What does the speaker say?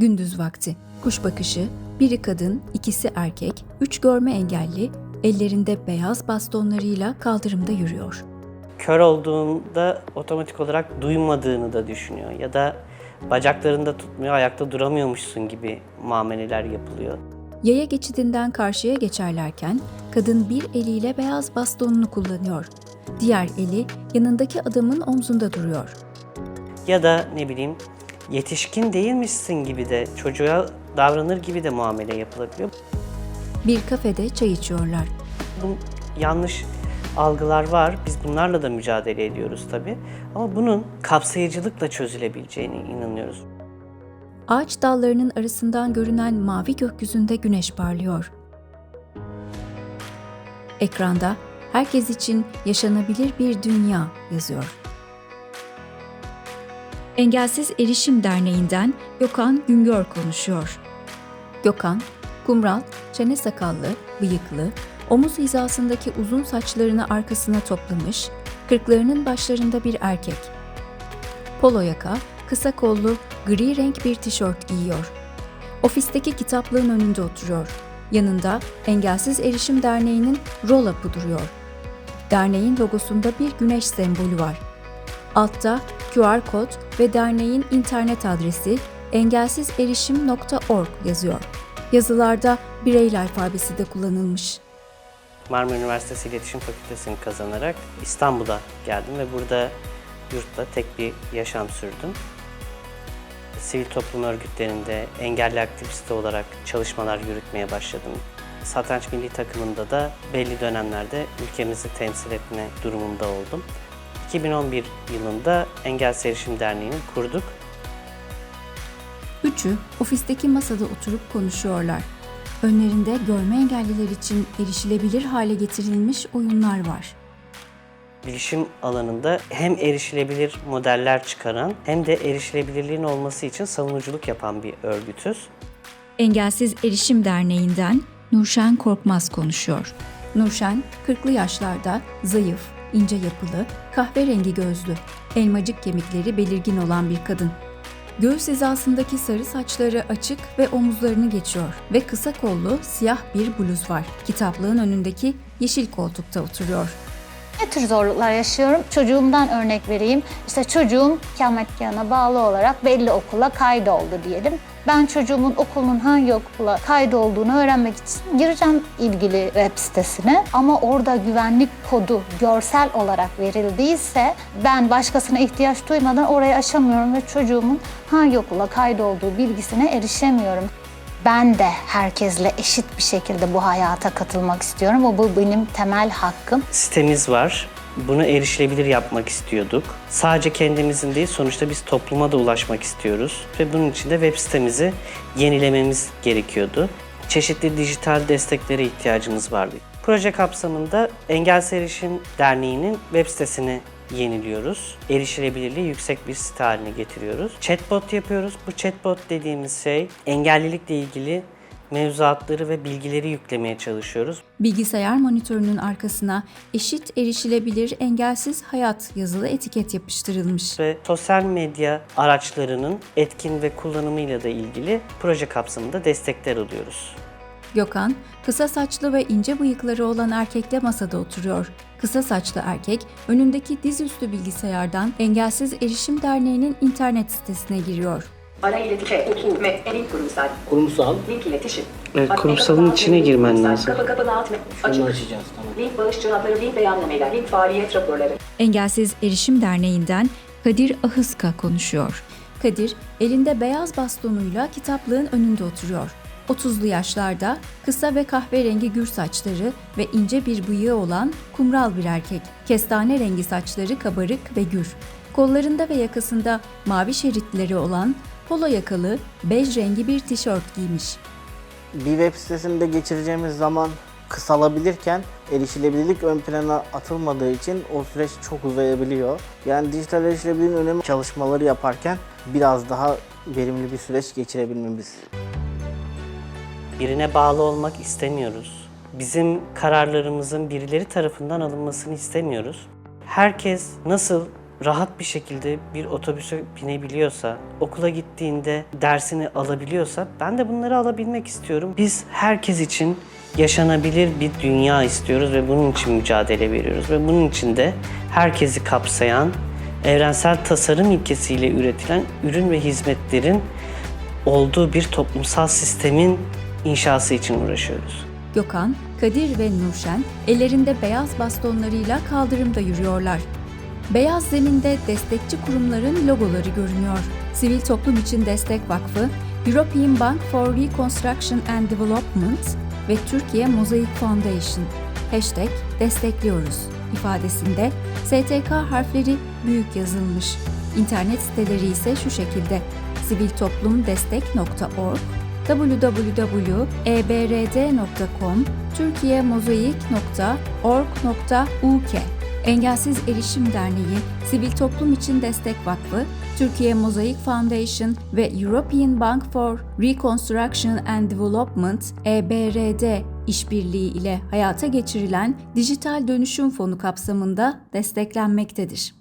Gündüz vakti. Kuş bakışı, biri kadın, ikisi erkek, üç görme engelli, ellerinde beyaz bastonlarıyla kaldırımda yürüyor. Kör olduğunda otomatik olarak duymadığını da düşünüyor ya da bacaklarında tutmuyor, ayakta duramıyormuşsun gibi muameleler yapılıyor. Yaya geçidinden karşıya geçerlerken kadın bir eliyle beyaz bastonunu kullanıyor. Diğer eli yanındaki adamın omzunda duruyor. Ya da ne bileyim yetişkin değilmişsin gibi de çocuğa davranır gibi de muamele yapılabiliyor. Bir kafede çay içiyorlar. Bu yanlış algılar var. Biz bunlarla da mücadele ediyoruz tabii. Ama bunun kapsayıcılıkla çözülebileceğine inanıyoruz. Ağaç dallarının arasından görünen mavi gökyüzünde güneş parlıyor. Ekranda herkes için yaşanabilir bir dünya yazıyor. Engelsiz Erişim Derneği'nden Gökhan Güngör konuşuyor. Gökhan, kumral, çene sakallı, bıyıklı, omuz hizasındaki uzun saçlarını arkasına toplamış, kırklarının başlarında bir erkek. Polo yaka, kısa kollu, gri renk bir tişört giyiyor. Ofisteki kitaplığın önünde oturuyor. Yanında Engelsiz Erişim Derneği'nin roll-up'ı duruyor. Derneğin logosunda bir güneş sembolü var. Altta QR kod ve derneğin internet adresi engelsizerişim.org yazıyor. Yazılarda Bireyli alfabesi de kullanılmış. Marmara Üniversitesi İletişim Fakültesini kazanarak İstanbul'a geldim ve burada yurtta tek bir yaşam sürdüm. Sivil toplum örgütlerinde engelli aktiviste olarak çalışmalar yürütmeye başladım. Satranç milli takımında da belli dönemlerde ülkemizi temsil etme durumunda oldum. 2011 yılında Engelsiz Erişim Derneği'ni kurduk. Üçü ofisteki masada oturup konuşuyorlar. Önlerinde görme engelliler için erişilebilir hale getirilmiş oyunlar var. Bilişim alanında hem erişilebilir modeller çıkaran hem de erişilebilirliğin olması için savunuculuk yapan bir örgütüz. Engelsiz Erişim Derneği'nden Nurşen Korkmaz konuşuyor. Nurşen, 40'lı yaşlarda, zayıf, ince yapılı, kahverengi gözlü, elmacık kemikleri belirgin olan bir kadın. Göğüs hizasındaki sarı saçları açık ve omuzlarını geçiyor ve kısa kollu siyah bir bluz var. Kitaplığın önündeki yeşil koltukta oturuyor. Ne tür zorluklar yaşıyorum? Çocuğumdan örnek vereyim. İşte çocuğum ikametgahına bağlı olarak belli okula kaydoldu diyelim. Ben çocuğumun okulunun hangi okula kaydolduğunu öğrenmek için gireceğim ilgili web sitesine. Ama orada güvenlik kodu görsel olarak verildiyse ben başkasına ihtiyaç duymadan orayı aşamıyorum ve çocuğumun hangi okula kaydolduğu bilgisine erişemiyorum. Ben de herkesle eşit bir şekilde bu hayata katılmak istiyorum. O bu benim temel hakkım. Sitemiz var. Bunu erişilebilir yapmak istiyorduk. Sadece kendimizin değil, sonuçta biz topluma da ulaşmak istiyoruz. Ve bunun için de web sitemizi yenilememiz gerekiyordu. Çeşitli dijital desteklere ihtiyacımız vardı. Proje kapsamında Engelsiz Erişim Derneği'nin web sitesini yeniliyoruz. Erişilebilirliği yüksek bir site haline getiriyoruz. Chatbot yapıyoruz. Bu chatbot dediğimiz şey engellilikle ilgili mevzuatları ve bilgileri yüklemeye çalışıyoruz. Bilgisayar monitörünün arkasına eşit erişilebilir engelsiz hayat yazılı etiket yapıştırılmış. ve sosyal medya araçlarının etkin ve kullanımıyla da ilgili proje kapsamında destekler alıyoruz. Gökhan, kısa saçlı ve ince bıyıkları olan erkekle masada oturuyor. Kısa saçlı erkek, önündeki dizüstü bilgisayardan Engelsiz Erişim Derneği'nin internet sitesine giriyor. Ara iletişim, elin kurumsal, Kurumsal. link iletişim. Evet, kurumsalın kapalı, içine link girmen lazım. Kapı kapı dağıtma, Şunu açacağız tamam. Link bağış cevapları, link beyannameler, link faaliyet raporları. Engelsiz Erişim Derneği'nden Kadir Ahıska konuşuyor. Kadir, elinde beyaz bastonuyla kitaplığın önünde oturuyor. 30'lu yaşlarda, kısa ve kahverengi gür saçları ve ince bir bıyığı olan kumral bir erkek. Kestane rengi saçları kabarık ve gür. Kollarında ve yakasında mavi şeritleri olan polo yakalı, bej rengi bir tişört giymiş. Bir web sitesinde geçireceğimiz zaman kısalabilirken erişilebilirlik ön plana atılmadığı için o süreç çok uzayabiliyor. Yani dijital erişilebilirliğin önemi çalışmaları yaparken biraz daha verimli bir süreç geçirebilmemiz. Birine bağlı olmak istemiyoruz. Bizim kararlarımızın birileri tarafından alınmasını istemiyoruz. Herkes nasıl rahat bir şekilde bir otobüse binebiliyorsa, okula gittiğinde dersini alabiliyorsa ben de bunları alabilmek istiyorum. Biz herkes için yaşanabilir bir dünya istiyoruz ve bunun için mücadele veriyoruz ve bunun için de herkesi kapsayan evrensel tasarım ilkesiyle üretilen ürün ve hizmetlerin olduğu bir toplumsal sistemin inşası için uğraşıyoruz. Gökhan, Kadir ve Nurşen ellerinde beyaz bastonlarıyla kaldırımda yürüyorlar. Beyaz zeminde destekçi kurumların logoları görünüyor. Sivil Toplum İçin Destek Vakfı, European Bank for Reconstruction and Development ve Türkiye Mosaic Foundation. Hashtag destekliyoruz ifadesinde STK harfleri büyük yazılmış. İnternet siteleri ise şu şekilde siviltoplumdestek.org, www.ebrd.com, türkiyemozaik.org.uk Engelsiz Erişim Derneği, Sivil Toplum İçin Destek Vakfı, Türkiye Mosaic Foundation ve European Bank for Reconstruction and Development EBRD işbirliği ile hayata geçirilen Dijital Dönüşüm Fonu kapsamında desteklenmektedir.